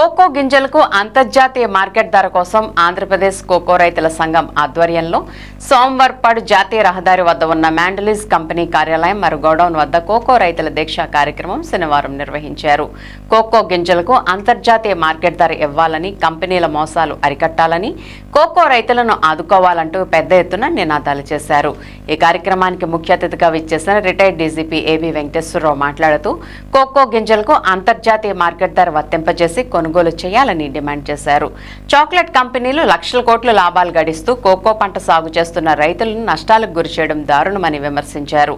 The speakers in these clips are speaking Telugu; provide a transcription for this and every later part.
కోకో గింజలకు అంతర్జాతీయ మార్కెట్ ధర కోసం ఆంధ్రప్రదేశ్ కోకో రైతుల సంఘం ఆధ్వర్యంలో సోమవారపాడు జాతీయ రహదారి వద్ద ఉన్న మ్యాండలీస్ కంపెనీ కార్యాలయం మరియు గోడౌన్ వద్ద కోకో రైతుల దీక్షా కార్యక్రమం శనివారం నిర్వహించారు. కోకో గింజలకు అంతర్జాతీయ మార్కెట్ ధర ఇవ్వాలని కంపెనీల మోసాలు అరికట్టాలని కోకో రైతులను ఆదుకోవాలంటూ పెద్ద ఎత్తున నినాదాలు చేశారు. ఈ కార్యక్రమానికి ముఖ్య అతిథిగా విచ్చేసిన రిటైర్డ్ డీజీపీ ఏబీ వెంకటేశ్వరరావు మాట్లాడుతూ కోకో గింజలకు అంతర్జాతీయ మార్కెట్ ధర వర్తింపజేసి కొనుగోలు కొనుగోలు చేయాలని డిమాండ్ చేశారు. చాక్లెట్ కంపెనీలు లక్షల కోట్ల లాభాలు గడిస్తూ కోకో పంట సాగు చేస్తున్న రైతులను నష్టాలకు గురిచేయడం దారుణమని విమర్శించారు.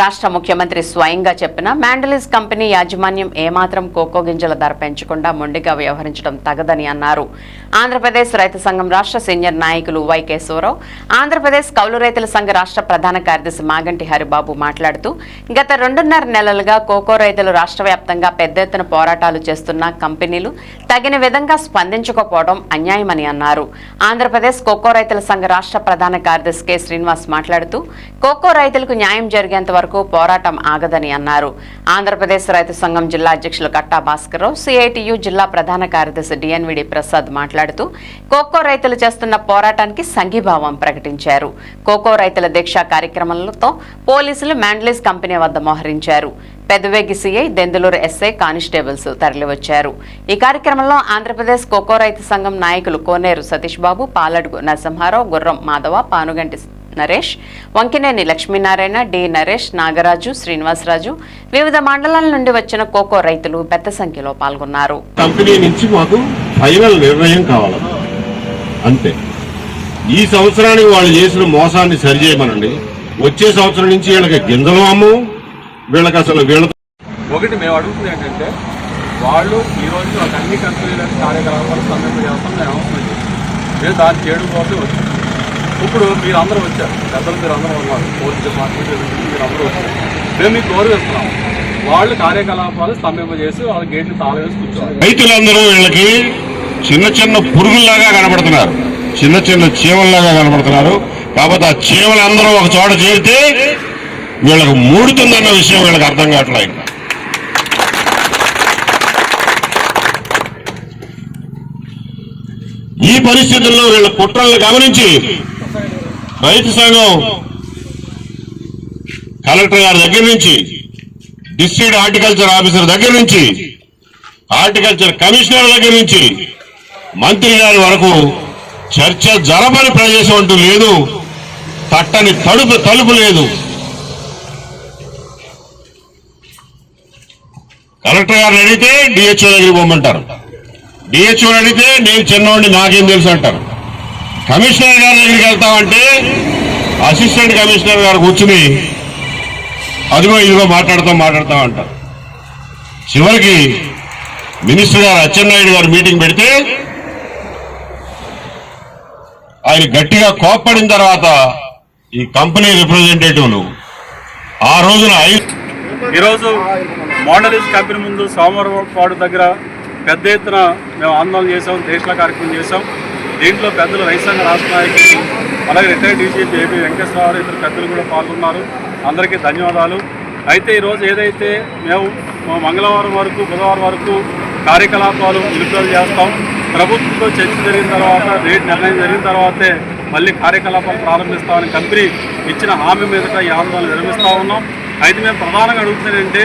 రాష్ట్ర ముఖ్యమంత్రి స్వయంగా చెప్పిన మ్యాండలిస్ కంపెనీ యాజమాన్యం ఏమాత్రం కోకో గింజల ధర పెంచకుండా మొండిగా వ్యవహరించడం తగదని అన్నారు. ఆంధ్రప్రదేశ్ రైతు సంఘం రాష్ట్ర సీనియర్ నాయకులు వైకేశ్వరరావు ఆంధ్రప్రదేశ్ కౌలు రైతుల సంఘ రాష్ట్ర ప్రధాన కార్యదర్శి మాగంటి హరిబాబు మాట్లాడుతూ గత రెండున్నర నెలలుగా కోకో రైతులు రాష్ట్ర వ్యాప్తంగా పెద్ద ఎత్తున పోరాటాలు చేస్తున్న కంపెనీలు తగిన విధంగా స్పందించకపోవడం అన్యాయమని అన్నారు. ఆంధ్రప్రదేశ్ కోకో రైతుల సంఘ రాష్ట్ర ప్రధాన కార్యదర్శి కె. శ్రీనివాస్ మాట్లాడుతూ కోకో రైతులకు న్యాయం జరిగేంత వరకు పోరాటం ఆగదని అన్నారు. ఆంధ్రప్రదేశ్ రైతు సంఘం జిల్లా అధ్యక్షులు కట్టా భాస్కర్రావు సిఐటియు జిల్లా ప్రధాన కార్యదర్శి డిఎన్విడి ప్రసాద్ మాట్లాడుతూ కోకో రైతులు చేస్తున్న పోరాటానికి సంఘీభావం ప్రకటించారు. కోకో రైతుల దీక్షా కార్యక్రమంతో పోలీసులు మ్యాండ్లీస్ కంపెనీ వద్ద మోహరించారు. Pedavegi CI Denduluru SI constables తరలివచ్చారు. ఈ కార్యక్రమంలో ఆంధ్రప్రదేశ్ కోకో రైతు సంఘం నాయకులు కోనేరు సతీష్ బాబు పాలడుగు నరసింహారావు గుర్రం మాధవ పానుగంటి నరేష్ వంకినేని లక్ష్మీనారాయణ డి నరేష్ నాగరాజు శ్రీనివాసరాజు వివిధ మండలాల నుండి వచ్చిన కోకో రైతులు పెద్ద సంఖ్యలో పాల్గొన్నారు. కంపెనీ నుంచి మాకు ఫైనల్ నిర్ణయం కావాలి. అంతే. ఈ సంవత్సరానికి వాళ్ళు చేసిన మోసాన్ని సరిచేయమనండి. వచ్చే సంవత్సరం నుంచి వీళ్ళకి గింజలు అమ్ము వీళ్ళకి అసలు వీళ్ళ ఒకటి మేము అడుగుతుంది ఏంటంటే వాళ్ళు ఈ రోజు ఒక అన్ని కంపెనీల కార్యకలాపాలు సమ్మెత చేస్తాం మేము అవసరం మేము దాన్ని చేయడం కోసం వచ్చాం ఇప్పుడు మీరు అందరూ వచ్చారు. పెద్దలు మీరు అందరూ ఉన్నారు. పోలీస్ డిపార్ట్మెంట్ మీరు అందరూ వచ్చారు. మేము మీకు గౌరవిస్తున్నాం వాళ్ళు కార్యకలాపాలు స్తంభింప చేసి వాళ్ళ గేట్లు తాళం వేసి కూర్చోవాలి. రైతులందరూ వీళ్ళకి చిన్న చిన్న పురుగుల్లాగా కనబడుతున్నారు. చిన్న చిన్న చీమల్లాగా కనబడుతున్నారు. కాకపోతే ఆ చీమలందరూ ఒక చోట చేరితే వీళ్ళకు మూడుతుందన్న విషయం వీళ్ళకి అర్థం కావట్లేదు. ఇంకా ఈ పరిస్థితుల్లో వీళ్ళ కుట్రలను గమనించి రైతు సంఘం కలెక్టర్ గారి దగ్గర నుంచి డిస్ట్రిక్ట్ హార్టికల్చర్ ఆఫీసర్ దగ్గర నుంచి హార్టికల్చర్ కమిషనర్ దగ్గర నుంచి మంత్రి గారి వరకు చర్చ జరపని ప్రదేశం అంటూ లేదు తట్టని తలుపు తలుపు లేదు. కలెక్టర్ గారిని అడిగితే డిహెచ్ఓ దగ్గరికి పొమ్మంటారు డిహెచ్ఓ అడిగితే నేను చిన్నవాడిని నాకేం తెలుసు అంటారు. కమిషనర్ గారి దగ్గరికి వెళ్తామంటే అసిస్టెంట్ కమిషనర్ గారు కూర్చుని అదిగో ఇదిగో మాట్లాడతాం మాట్లాడతాం అంటారు. చివరికి మినిస్టర్ గారు అచ్చెన్నాయుడు గారు మీటింగ్ పెడితే ఆయన గట్టిగా కోప్పడిన తర్వాత ఈ కంపెనీ రిప్రజెంటేటివ్లు ఆ రోజున ఐదు ఈరోజు మోడలిస్ట్ కంపెనీ ముందు సోమవారపాడు దగ్గర పెద్ద ఎత్తున మేము ఆందోళన చేసాం దేశల కార్యక్రమం చేసాం దీంట్లో పెద్దలు రైతాంగ రాష్ట్ర నాయకులు అలాగే రిటైర్డ్ డీజీపీ ఏపీ వెంకటేశ్వరరావు ఇతర పెద్దలు కూడా పాల్గొన్నారు. అందరికీ ధన్యవాదాలు. అయితే ఈరోజు ఏదైతే మేము మంగళవారం వరకు బుధవారం వరకు కార్యకలాపాలు నిలుపుదల చేస్తాం. ప్రభుత్వంతో చర్చ జరిగిన తర్వాత రేట్ నిర్ణయం జరిగిన తర్వాతే మళ్ళీ కార్యకలాపాలు ప్రారంభిస్తామని కంపెనీ ఇచ్చిన హామీ మీదట ఈ ఆందోళన నిర్వహిస్తూ ఉన్నాం. అయితే మేము ప్రధానంగా అడుగుతున్నానంటే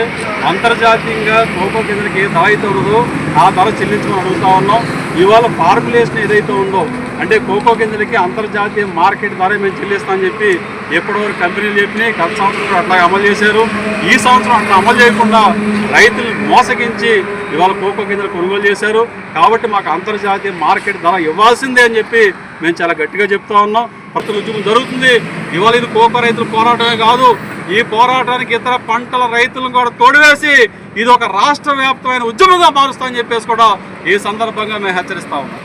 అంతర్జాతీయంగా కోకో కిందకి ఏ ధర అయితే ఉండదో ఆ ధర చెల్లించమని అడుగుతా ఉన్నాం. ఇవాళ ఫార్ములేషన్ ఏదైతే ఉందో అంటే కోకో గింజలకి అంతర్జాతీయ మార్కెట్ ద్వారా మేము చెల్లిస్తామని చెప్పి ఎప్పటివరకు కంపెనీలు చెప్పినాయి. గత సంవత్సరం అట్లా అమలు చేశారు. ఈ సంవత్సరం అట్లా అమలు చేయకుండా రైతులు మోసగించి ఇవాళ కోకో గింజలు కొనుగోలు చేశారు. కాబట్టి మాకు అంతర్జాతీయ మార్కెట్ ధర ఇవ్వాల్సిందే అని చెప్పి మేము చాలా గట్టిగా చెప్తా ఉన్నాం. ప్రతి ఉద్యమం జరుగుతుంది. ఇవాళ ఇది కోకో రైతుల పోరాటమే కాదు. ఈ పోరాటానికి ఇతర పంటల రైతులను కూడా తోడివేసి ఇది ఒక రాష్ట్ర వ్యాప్తమైన ఉద్యమంగా మారుస్తామని చెప్పేసి కూడా ఈ సందర్భంగా మేము హెచ్చరిస్తా ఉన్నాం.